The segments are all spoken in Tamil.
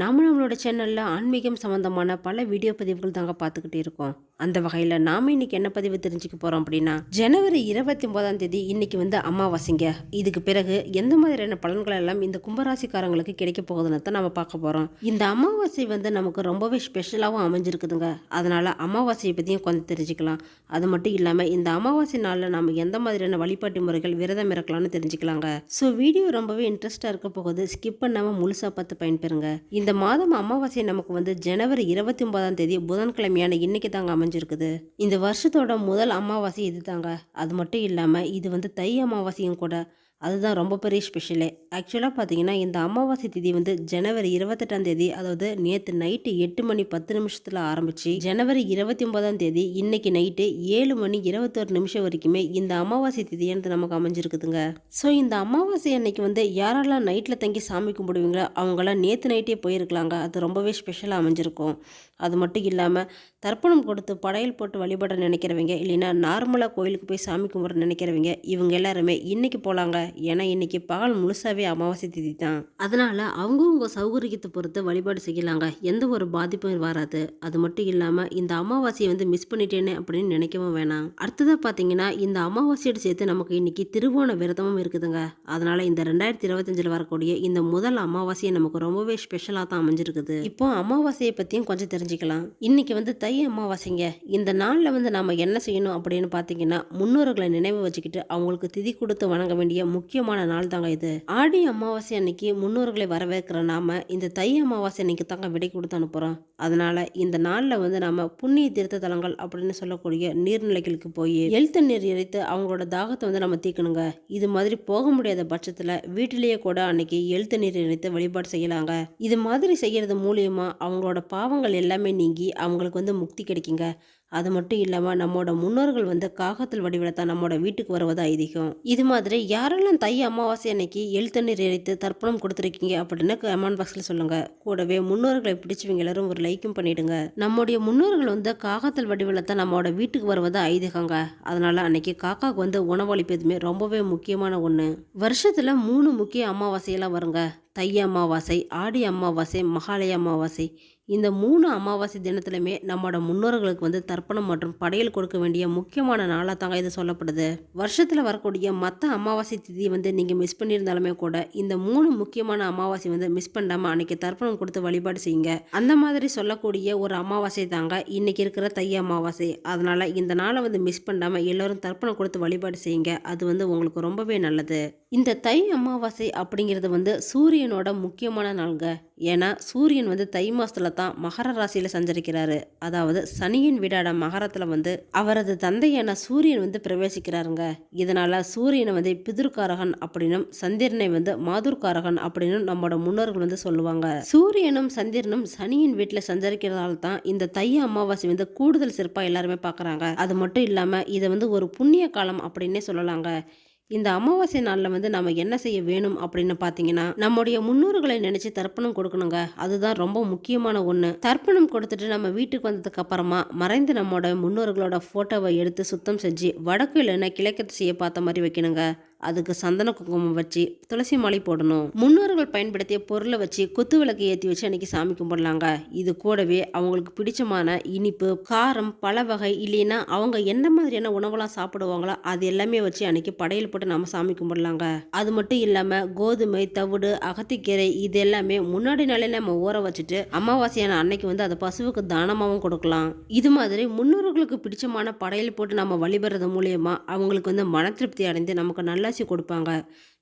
நாம நம்மளோட சேனலில் ஆன்மீகம் சம்மந்தமான பல வீடியோ பதிவுகள் தாங்க பார்த்துக்கிட்டே இருக்கோம். அந்த வகையில் நாம் இன்னைக்கு என்ன பதிவு தெரிஞ்சுக்க போகிறோம் அப்படின்னா ஜனவரி இருபத்தி ஒன்பதாம் தேதி இன்னைக்கு வந்து அமாவாசைங்க. இதுக்கு பிறகு எந்த மாதிரியான பலன்கள் எல்லாம் இந்த கும்பராசிக்காரங்களுக்கு கிடைக்க போகுதுன்னு தான் நம்ம பார்க்க போகிறோம் இந்த அமாவாசை வந்து நமக்கு ரொம்பவே ஸ்பெஷலாகவும் அமைஞ்சிருக்குதுங்க. அதனால் அமாவாசையை பற்றியும் கொஞ்சம் தெரிஞ்சுக்கலாம். அது மட்டும் இல்லாமல் இந்த அமாவாசை நாளில் நம்ம எந்த மாதிரியான வழிபாட்டு முறைகள் விரதம் இருக்கலாம்னு தெரிஞ்சுக்கலாங்க. ஸோ வீடியோ ரொம்பவே இன்ட்ரெஸ்டாக இருக்க போகுது. ஸ்கிப் பண்ணாமல் முழுசாக பார்த்து பயன்பெறுங்க. இந்த மாதம் அமாவாசை நமக்கு வந்து ஜனவரி இருபத்தி ஒன்பதாம் தேதி புதன்கிழமையான இன்னைக்கு தாங்க அமைஞ்சிருக்குது. இந்த வருஷத்தோட முதல் அமாவாசை இது தாங்க. அது மட்டும் இல்லாமல் இது வந்து தை அமாவாசையும் கூட. அதுதான் ரொம்ப பெரிய ஸ்பெஷலே ஆக்சுவலாக பார்த்தீங்கன்னா இந்த அமாவாசை திதி வந்து ஜனவரி இருபத்தெட்டாம் தேதி அதாவது நேற்று நைட்டு எட்டு மணி பத்து நிமிஷத்தில் ஆரம்பிச்சு ஜனவரி இருபத்தி ஒன்பதாம் தேதி இன்னைக்கு நைட்டு ஏழு மணி இருபத்தொரு நிமிஷம் வரைக்குமே இந்த அமாவாசை திதியானது நமக்கு அமைஞ்சிருக்குதுங்க. ஸோ இந்த அமாவாசை அன்னைக்கு வந்து யாரெல்லாம் நைட்டில் தங்கி சாமி கும்பிடுவீங்களோ அவங்களாம் நேற்று நைட்டே போயிருக்கலாங்க. அது ரொம்பவே ஸ்பெஷலாக அமைஞ்சிருக்கும். அது மட்டும் இல்லாமல் தர்ப்பணம் கொடுத்து படையல் போட்டு வழிபட நினைக்கிறவங்க இல்லைன்னா நார்மலாக கோயிலுக்கு போய் சாமி கும்பிட நினைக்கிறவங்க இவங்க எல்லாருமே இன்றைக்கி போகலாங்க ஏன்னா இன்னைக்கு பகல் முழுசாவே அமாவாசை திதி தான் அதனால அவங்கவுங்க சௌகரியத்தை பொறுத்து வழிபாடு செய்யலாங்க. எந்த ஒரு பாதிப்பும் வராது. அது மட்டும் இல்லாமல் இந்த அமாவாசையை வந்து மிஸ் பண்ணிட்டேனே அப்படின்னு நினைக்கவும் வேணாம். அடுத்ததாக பார்த்தீங்கன்னா இந்த அமாவாசையோடு சேர்த்து நமக்கு இன்னைக்கு திருவோண விரதமும் இருக்குதுங்க. அதனால இந்த ரெண்டாயிரத்தி இருபத்தஞ்சில் வரக்கூடிய இந்த முதல் அமாவாசையை நமக்கு ரொம்பவே ஸ்பெஷலாக தான் அமைஞ்சிருக்குது. இப்போ அமாவாசையை பற்றியும் கொஞ்சம் தெரிஞ்சுக்கலாம். இன்னைக்கு வந்து தை அமாவாசைங்க. இந்த நாளில் வந்து நாம் என்ன செய்யணும் அப்படின்னு பார்த்தீங்கன்னா முன்னோர்களை நினைவு வச்சுக்கிட்டு அவங்களுக்கு திதி கொடுத்து வணங்க வேண்டிய முக்கியமான நாள் தாங்க இது. ஆடி அமாவாசை அன்னைக்கு முன்னோர்களை வரவேற்கிற நாம இந்த தை அமாவாசை அன்னைக்கு தாங்க விடை கொடுத்து அனுப்புகிறோம் அதனால இந்த நாளில் வந்து நாம புண்ணிய தீர்த்த தலங்கள் அப்படின்னு சொல்லக்கூடிய நீர்நிலைகளுக்கு போய் எழுத்து நீர் இறைத்து அவங்களோட தாகத்தை வந்து நம்ம தீர்க்கணுங்க. இது மாதிரி போக முடியாத பட்சத்தில் வீட்டிலேயே கூட அன்னைக்கு எழுத்து நீர் இறைத்து வழிபாடு செய்யலாங்க. இது மாதிரி செய்யறது மூலியமா அவங்களோட பாவங்கள் எல்லாமே நீங்கி அவங்களுக்கு வந்து முக்தி கிடைக்குங்க. அது மட்டும் இல்லாமல் நம்மோட முன்னோர்கள் வந்து காகத்தில் வடிவில் தான் நம்மோட வீட்டுக்கு வருவது ஐதீகம். இது மாதிரி யாரெல்லாம் தை அமாவாசை அன்னைக்கு எழுத்தண்ணீர் எரித்து தர்ப்பணம் கொடுத்துருக்கீங்க அப்படின்னு கமெண்ட் பாக்ஸில் சொல்லுங்கள் கூடவே முன்னோர்களை பிடிச்சவங்க எல்லாரும் ஒரு லைக்கும் பண்ணிவிடுங்க நம்முடைய முன்னோர்கள் வந்து காகத்தில் வடிவில் தான் நம்மோட வீட்டுக்கு வருவது ஐதீகங்க. அதனால் அன்னைக்கு காக்காவுக்கு வந்து உணவளிப்பதுமே ரொம்பவே முக்கியமான ஒன்று வருஷத்தில் மூணு முக்கிய அமாவாசையெல்லாம் வருங்க. தை அமாவாசை ஆடி அமாவாசை மகாலய அமாவாசை இந்த மூணு அமாவாசை தினத்திலுமே நம்மளோட முன்னோர்களுக்கு வந்து தர்ப்பணம் மற்றும் படையல் கொடுக்க வேண்டிய முக்கியமான நாளாக தாங்க இது சொல்லப்படுது. வருஷத்தில் வரக்கூடிய மற்ற அமாவாசை திதி வந்து நீங்கள் மிஸ் பண்ணியிருந்தாலுமே கூட இந்த மூணு முக்கியமான அமாவாசை வந்து மிஸ் பண்ணாமல் அன்னைக்கு தர்ப்பணம் கொடுத்து வழிபாடு செய்யுங்க. அந்த மாதிரி சொல்லக்கூடிய ஒரு அமாவாசை தாங்க இன்னைக்கு இருக்கிற தை அமாவாசை. அதனால் இந்த நாளை வந்து மிஸ் பண்ணாமல் எல்லோரும் தர்ப்பணம் கொடுத்து வழிபாடு செய்யுங்க. அது வந்து உங்களுக்கு ரொம்பவே நல்லது. இந்த தை அமாவாசை அப்படிங்கிறது வந்து சூரியனோட முக்கியமான நாள்ங்க. ஏன்னா சூரியன் வந்து தை மாசத்துல தான் மகர ராசியில சஞ்சரிக்கிறாரு. அதாவது சனியின் வீடான மகரத்துல வந்து அவரது தந்தையான சூரியன் வந்து பிரவேசிக்கிறாருங்க. இதனால சூரியனை வந்து பிதுர்காரகன் அப்படின்னும் சந்திரனை வந்து மாதுர்காரகன் அப்படின்னும் நம்மளோட முன்னோர்கள் வந்து சொல்லுவாங்க. சூரியனும் சந்திரனும் சனியின் வீட்டில் சஞ்சரிக்கிறதால தான் இந்த தை அமாவாசை வந்து கூடுதல் சிறப்பாக எல்லாருமே பார்க்குறாங்க அது மட்டும் இல்லாமல் இதை வந்து ஒரு புண்ணிய காலம் அப்படின்னே சொல்லலாங்க. இந்த அமாவாசை நாளில் வந்து நம்ம என்ன செய்ய வேணும் அப்படின்னு பார்த்தீங்கன்னா நம்முடைய முன்னோர்களை நினைச்சு தர்ப்பணம் கொடுக்கணுங்க. அதுதான் ரொம்ப முக்கியமான ஒன்று தர்ப்பணம் கொடுத்துட்டு நம்ம வீட்டுக்கு வந்ததுக்கு அப்புறமா மறைந்து நம்மளோட முன்னோர்களோட ஃபோட்டோவை எடுத்து சுத்தம் செஞ்சு வடக்கு இல்லைன்னா கிழக்கு செய்ய பார்த்த மாதிரி வைக்கணுங்க. அதுக்கு சந்தன குங்குமம் வச்சு துளசி மாலை போடணும். முன்னோர்கள் பயன்படுத்திய பொருளை வச்சு குத்து விளக்கு ஏற்றி வச்சு அன்னைக்கு சாமி கும்பிடலாங்க. இது கூடவே அவங்களுக்கு பிடிச்சமான இனிப்பு காரம் பல வகை இல்லைன்னா அவங்க என்ன மாதிரியான உணவெல்லாம் சாப்பிடுவாங்களோ அது எல்லாமே வச்சு அன்னைக்கு படையல் போட்டு நம்ம சாமி கும்பிடலாங்க. அது மட்டும் இல்லாமல் கோதுமை தவிடு அகத்திக்கீரை இது எல்லாமே முன்னாடி நாளே நம்ம ஊற வச்சுட்டு அமாவாசையான அன்னைக்கு வந்து அதை பசுவுக்கு தானமாகவும் கொடுக்கலாம். இது மாதிரி முன்னோர்களுக்கு பிடிச்சமான படையல் போட்டு நம்ம வழிபடுறது மூலியமா அவங்களுக்கு வந்து மன திருப்தி அடைந்து நமக்கு நல்ல நல்லாசி கொடுப்பாங்க.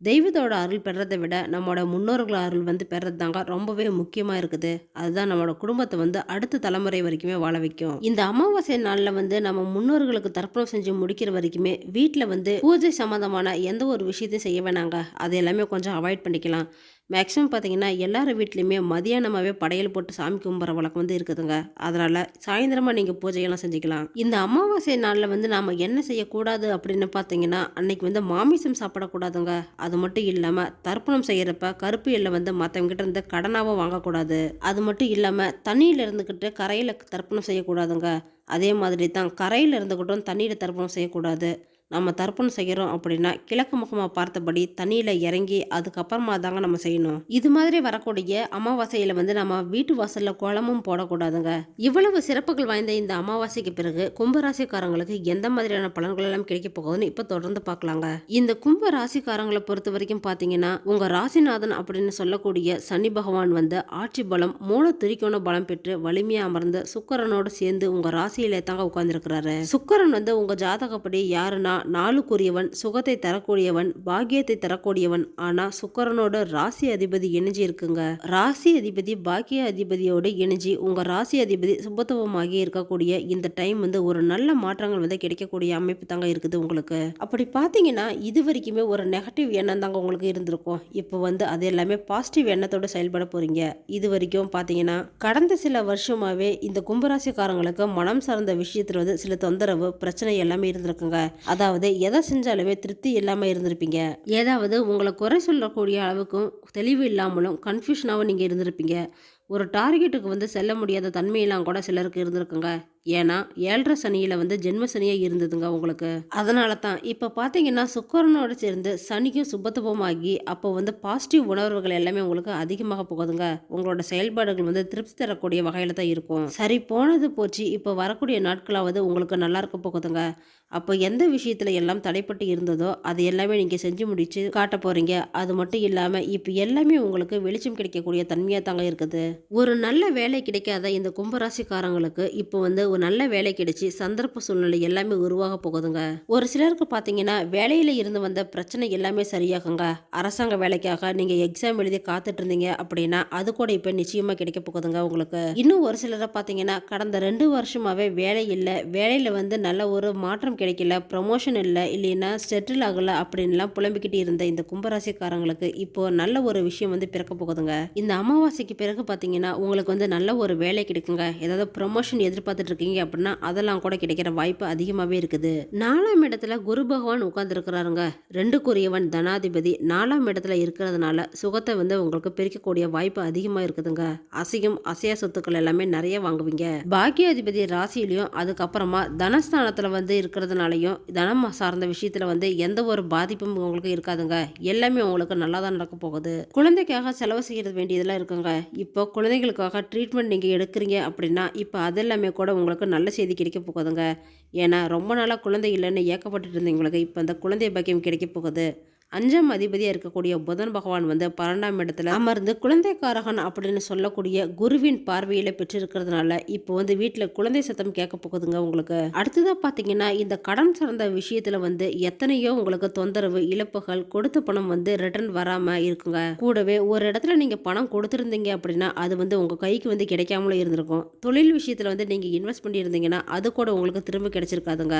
தெய்வத்தோட அருள் பெறதை விட நம்மளோட முன்னோர்கள் அருள் வந்து பெறது தாங்க ரொம்பவே முக்கியமாக இருக்குது. அதுதான் நம்மளோட குடும்பத்தை வந்து அடுத்த தலைமுறை வரைக்குமே வாழ வைக்கும். இந்த அமாவாசை நாளில் வந்து நம்ம முன்னோர்களுக்கு தர்ப்பணம் செஞ்சு முடிக்கிற வரைக்குமே வீட்டில் வந்து பூஜை சம்மந்தமான எந்த ஒரு விஷயத்தையும் செய்ய வேணாங்க. அது எல்லாமே கொஞ்சம் அவாய்ட் பண்ணிக்கலாம். மேக்ஸிமம் பார்த்தீங்கன்னா எல்லார் வீட்லேயுமே மதியானமாகவே படையல் போட்டு சாமி கும்பிட்ற வழக்கம் வந்து இருக்குதுங்க. அதனால் சாயந்தரமாக நீங்கள் பூஜையெல்லாம் செஞ்சுக்கலாம். இந்த அமாவாசை நாளில் வந்து நாம் என்ன செய்யக்கூடாது அப்படின்னு பார்த்தீங்கன்னா அன்னைக்கு வந்து மாமிசம் சாப்பிடக்கூடாதுங்க. அது மட்டும் இல்லாமல் தர்ப்பணம் செய்கிறப்ப கருப்பு எல்லை வந்து மற்றவங்ககிட்ட இருந்து கடனாகவும் வாங்கக்கூடாது. அது மட்டும் இல்லாமல் தண்ணியில் இருந்துக்கிட்டு கரையில் தர்ப்பணம் செய்யக்கூடாதுங்க. அதே மாதிரி தான் கரையில் இருந்துக்கிட்டும் தண்ணியில் தர்ப்பணம் செய்யக்கூடாது. நம்ம தர்ப்பணம் செய்கிறோம் அப்படின்னா கிழக்கு முகமாக பார்த்தபடி தண்ணியில் இறங்கி அதுக்கப்புறமா தாங்க நம்ம செய்யணும். இது மாதிரி வரக்கூடிய அமாவாசையில் வந்து நம்ம வீட்டு வாசலில் குளமும் போடக்கூடாதுங்க. இவ்வளவு சிறப்புகள் வாய்ந்த இந்த அமாவாசைக்கு பிறகு கும்பராசிக்காரங்களுக்கு எந்த மாதிரியான பலன்கள் எல்லாம் கிடைக்க போகுதுன்னு இப்போ தொடர்ந்து பார்க்கலாங்க. இந்த கும்ப ராசிக்காரங்களை பொறுத்த வரைக்கும் பார்த்தீங்கன்னா உங்கள் ராசிநாதன் அப்படின்னு சொல்லக்கூடிய சனி பகவான் வந்து ஆட்சி பலம் மூல திரிக்கோண பலம் பெற்று வலிமையாக அமர்ந்து சுக்கரனோடு சேர்ந்து உங்கள் ராசியிலே தாங்க உட்கார்ந்துருக்கிறாரு. சுக்கரன் வந்து உங்கள் ஜாதகப்படி யாருன்னா நாளுக்குரியவன் சுகத்தை தரக்கூடியவன் பாக்கியத்தை தரக்கூடியவன். ஆனால் சுக்கரனோட ராசி அதிபதி இணைஞ்சி இருக்குங்க. ராசி அதிபதி பாக்கிய அதிபதியோடு இணைஞ்சி உங்கள் ராசி அதிபதி சுபத்துவமாகி இருக்கக்கூடிய இந்த டைம் வந்து ஒரு நல்ல மாற்றங்கள் வந்து கிடைக்கக்கூடிய அமைப்பு தாங்க இருக்குது உங்களுக்கு. அப்படி பார்த்தீங்கன்னா இது வரைக்குமே ஒரு நெகட்டிவ் எண்ணம் தாங்க உங்களுக்கு இருந்திருக்கும். இப்போ வந்து அது எல்லாமே பாசிட்டிவ் எண்ணத்தோட செயல்பட போறீங்க. இது வரைக்கும் பார்த்தீங்கன்னா கடந்த சில வருஷமாவே இந்த கும்பராசிக்காரங்களுக்கு மனம் சார்ந்த விஷயத்துல வந்து சில தொந்தரவு பிரச்சனை எல்லாமே இருந்திருக்குங்க. அதாவது அதாவது எதை செஞ்சாலுமே திருப்தி இல்லாமல் இருந்திருப்பீங்க. ஏதாவது உங்களை குறை சொல்லக்கூடிய அளவுக்கும் தெளிவு இல்லாமலும் கன்ஃபியூஷனாகவும் நீங்கள் இருந்திருப்பீங்க. ஒரு டார்கெட்டுக்கு வந்து செல்ல முடியாத தன்மையெல்லாம் கூட சிலருக்கு இருந்திருக்குங்க. ஏன்னா ஏழரை சனியில் வந்து ஜென்ம சனியாக இருந்ததுங்க உங்களுக்கு. அதனால தான் இப்போ பார்த்தீங்கன்னா சுக்கரனோட சேர்ந்து சனிக்கும் சுபத்துவமாகி அப்போ வந்து பாசிட்டிவ் உணர்வுகள் எல்லாமே உங்களுக்கு அதிகமாக போகுதுங்க. உங்களோட செயல்பாடுகள் வந்து திருப்தி தரக்கூடிய வகையில் தான் இருக்கும். சரி போனது போச்சு. இப்போ வரக்கூடிய நாட்களாவது உங்களுக்கு நல்லா இருக்க போகுதுங்க. அப்போ எந்த விஷயத்தில் எல்லாம் தடைப்பட்டு இருந்ததோ அது எல்லாமே நீங்கள் செஞ்சு முடிச்சு காட்ட போகிறீங்க அது மட்டும் இல்லாமல் இப்போ எல்லாமே உங்களுக்கு வெளிச்சம் கிடைக்கக்கூடிய தன்மையாக தாங்க இருக்குது. ஒரு நல்ல வேலை கிடைக்காத இந்த கும்பராசிக்காரங்களுக்கு இப்போ வந்து ஒரு நல்ல வேலை கிடைச்சி சந்தர்ப்ப சூழ்நிலை எல்லாமே உருவாக போகுதுங்க. ஒரு சிலருக்கு பார்த்தீங்கன்னா வேலையில் இருந்து வந்த பிரச்சனை எல்லாமே சரியாகுங்க. அரசாங்க வேலைக்காக நீங்கள் எக்ஸாம் எழுதி காத்துட்டு இருந்தீங்க அப்படின்னா அது கூட இப்போ நிச்சயமாக கிடைக்க போகுதுங்க உங்களுக்கு. இன்னும் ஒரு சிலரை பார்த்தீங்கன்னா கடந்த ரெண்டு வருஷமாவே வேலை இல்லை வேலையில் வந்து நல்ல ஒரு மாற்றம் கிடைக்கல ப்ரமோஷன் இல்லை இல்லைன்னா செட்டில் ஆகலை அப்படின்லாம் புலம்பிக்கிட்டு இருந்த இந்த கும்பராசிக்காரங்களுக்கு இப்போ நல்ல ஒரு விஷயம் வந்து பிறக்க போகுதுங்க. இந்த அமாவாசைக்கு பிறகு பார்த்தீங்கன்னா உங்களுக்கு வந்து நல்ல ஒரு வேலை கிடைக்குங்க. ஏதாவது ப்ரமோஷன் எதிர்பார்த்துட்டு பார்த்தீங்க அப்படின்னா அதெல்லாம் கூட கிடைக்கிற வாய்ப்பு அதிகமாகவே இருக்குது. நாலாம் இடத்துல குரு பகவான் உட்கார்ந்துருக்கிறாருங்க. ரெண்டுக்குரியவன் தனாதிபதி நாலாம் இடத்துல இருக்கிறதுனால சுகத்தை வந்து உங்களுக்கு பிரிக்கக்கூடிய வாய்ப்பு அதிகமாக இருக்குதுங்க. அசையும் அசையா சொத்துக்கள் எல்லாமே நிறைய வாங்குவீங்க. பாக்கியாதிபதி ராசியிலையும் அதுக்கப்புறமா தனஸ்தானத்தில் வந்து இருக்கிறதுனாலையும் தனம் சார்ந்த விஷயத்தில் வந்து எந்த ஒரு பாதிப்பும் உங்களுக்கு இருக்காதுங்க. எல்லாமே உங்களுக்கு நல்லா தான் நடக்க போகுது. குழந்தைக்காக செலவு செய்யறது வேண்டியதெல்லாம் இருக்குங்க. இப்போ குழந்தைகளுக்காக ட்ரீட்மெண்ட் நீங்கள் எடுக்கிறீங்க அப்படின்னா இப்போ அதெல்லாமே கூட உங்களுக்கு நல்ல செய்தி கிடைக்க போகுதுங்க. ஏன்னா ரொம்ப நாளாக குழந்தை இல்லைன்னு ஏக்கப்பட்டு இருந்தவங்களுக்கு இப்போ அந்த குழந்தை பாக்கியம் கிடைக்க போகுது. அஞ்சாம் அதிபதியாக இருக்கக்கூடிய புதன் பகவான் வந்து பன்னெண்டாம் இடத்துல அமர்ந்து குழந்தைக்காரகன் அப்படின்னு சொல்லக்கூடிய குருவின் பார்வையில் பெற்றிருக்கிறதுனால இப்போ வந்து வீட்டில் குழந்தை சத்தம் கேட்க போகுதுங்க உங்களுக்கு. அடுத்ததாக பார்த்தீங்கன்னா இந்த கடன் சார்ந்த விஷயத்தில் வந்து எத்தனையோ உங்களுக்கு தொந்தரவு இழப்புகள் கொடுத்த பணம் வந்து ரிட்டர்ன் வராமல் இருக்குங்க. கூடவே ஒரு இடத்துல நீங்கள் பணம் கொடுத்துருந்தீங்க அப்படின்னா அது வந்து உங்கள் கைக்கு வந்து கிடைக்காமலும் இருந்திருக்கும். தொழில் விஷயத்தில் வந்து நீங்கள் இன்வெஸ்ட் பண்ணியிருந்தீங்கன்னா அது கூட உங்களுக்கு திரும்ப கிடைச்சிருக்காதுங்க.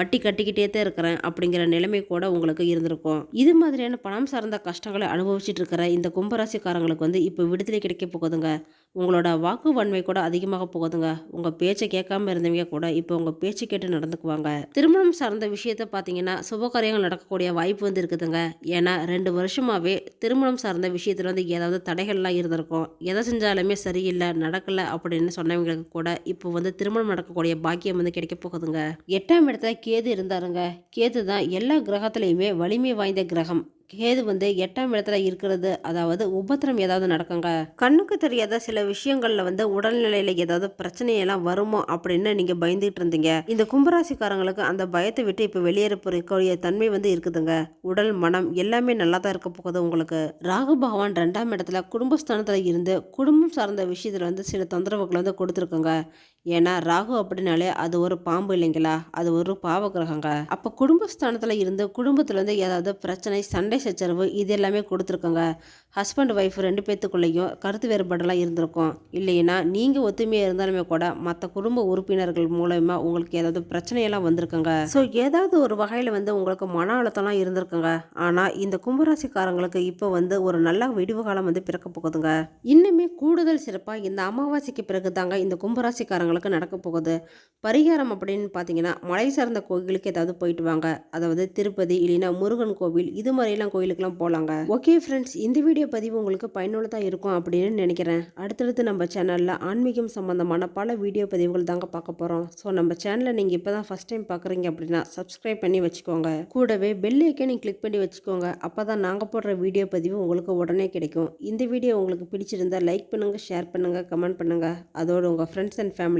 வட்டி கட்டிக்கிட்டே தான் இருக்கிறேன் அப்படிங்கிற நிலைமை கூட உங்களுக்கு இருந்திருக்கும். இது இது மாதிரியான பணம் சார்ந்த கஷ்டங்களை அனுபவிச்சுட்டு இருக்கிற இந்த கும்பராசிக்காரங்களுக்கு வந்து இப்போ விடுதலை கிடைக்க போகுதுங்க. உங்களோட வாக்கு வன்மை கூட அதிகமாக போகுதுங்க. உங்கள் பேச்சை கேட்காம இருந்தவங்க கூட இப்போ உங்கள் பேச்சு கேட்டு நடந்துக்குவாங்க. திருமணம் சார்ந்த விஷயத்த பார்த்தீங்கன்னா சுபகாரியங்கள் நடக்கக்கூடிய வாய்ப்பு வந்து இருக்குதுங்க. ஏன்னா ரெண்டு வருஷமாகவே திருமணம் சார்ந்த விஷயத்தில் வந்து ஏதாவது தடைகள்லாம் இருந்திருக்கும். எதை செஞ்சாலுமே சரியில்லை நடக்கலை அப்படின்னு சொன்னவங்களுக்கு கூட இப்போ வந்து திருமணம் நடக்கக்கூடிய பாக்கியம் வந்து கிடைக்க போகுதுங்க. எட்டாம் இடத்துல கேது இருந்தாருங்க. கேது தான் எல்லா கிரகத்துலையுமே வலிமை வாய்ந்த கிரகம். கேது வந்து எட்டாம் இடத்துல இருக்கிறது. அதாவது உபத்திரம் ஏதாவது நடக்குங்க. கண்ணுக்கு தெரியாத சில விஷயங்கள்ல வந்து உடல்நிலையில ஏதாவது பிரச்சனையெல்லாம் வருமோ அப்படின்னு நீங்க பயந்துட்டு இருந்தீங்க. இந்த கும்பராசிக்காரங்களுக்கு அந்த பயத்தை விட்டு இப்போ வெளியேற போறக்கூடிய தன்மை வந்து இருக்குதுங்க. உடல் மனம் எல்லாமே நல்லா தான் இருக்க போகுது உங்களுக்கு. ராகு பகவான் ரெண்டாம் இடத்துல குடும்பஸ்தானத்துல இருந்து குடும்பம் சார்ந்த விஷயத்துல வந்து சில தொந்தரவுகளை வந்து கொடுத்துருக்குங்க. ஏன்னா ராகு அப்படின்னாலே அது ஒரு பாம்பு இல்லைங்களா? அது ஒரு பாவ கிரகங்க அப்போ குடும்பஸ்தானத்தில் இருந்து குடும்பத்தில் வந்து ஏதாவது பிரச்சனை சண்டை சச்சரவு இது எல்லாமே கொடுத்துருக்கோங்க. ஹஸ்பண்ட் ஒய்ஃப் ரெண்டு பேத்துக்குள்ளேயும் கருத்து வேறுபாடெல்லாம் இருந்திருக்கும். இல்லைன்னா நீங்கள் ஒத்துமையாக இருந்தாலுமே கூட மற்ற குடும்ப உறுப்பினர்கள் மூலயமா உங்களுக்கு ஏதாவது பிரச்சனையெல்லாம் வந்திருக்குங்க. ஸோ ஏதாவது ஒரு வகையில் வந்து உங்களுக்கு மன அழுத்தம்லாம் இருந்திருக்குங்க. ஆனால் இந்த கும்பராசிக்காரங்களுக்கு இப்போ வந்து ஒரு நல்ல விடிவு காலம் வந்து பிறக்க போகுதுங்க. இன்னுமே கூடுதல் சிறப்பாக இந்த அமாவாசைக்கு பிறகு தாங்க இந்த கும்பராசிக்காரங்களுக்கு நடக்க போகுது. பரிகாரம் அப்படின்னு பார்த்தீங்கன்னா மலை சார்ந்த கோவிலுக்கு ஏதாவது போயிட்டு வாங்க. அதாவது திருப்பதி இல்லைன்னா முருகன் கோவில் இது மாதிரிலாம் கோயிலுக்குலாம் போகலாங்க ஓகே ஃப்ரெண்ட்ஸ் இந்த வீடியோ பதிவு உங்களுக்கு பயனுள்ளதாக இருக்கும் அப்படின்னு நினைக்கிறேன். அடுத்தடுத்து நம்ம சேனலில் ஆன்மீகம் சம்மந்தமான பல வீடியோ பதிவுகள் தாங்க பார்க்க போகிறோம் ஸோ நம்ம சேனலை நீங்கள் இப்போ தான் ஃபஸ்ட் டைம் பார்க்குறீங்க அப்படின்னா சப்ஸ்கிரைப் பண்ணி வச்சுக்கோங்க. கூடவே பெல் ஐக்கனை கிளிக் பண்ணி வச்சுக்கோங்க. அப்போ தான் நாங்கள் போடுற வீடியோ பதிவு உங்களுக்கு உடனே கிடைக்கும். இந்த வீடியோ உங்களுக்கு பிடிச்சிருந்தா லைக் பண்ணுங்கள் ஷேர் பண்ணுங்கள் கமெண்ட் பண்ணுங்கள் அதோடு உங்கள் ஃப்ரெண்ட்ஸ் அண்ட் ஃபேமிலி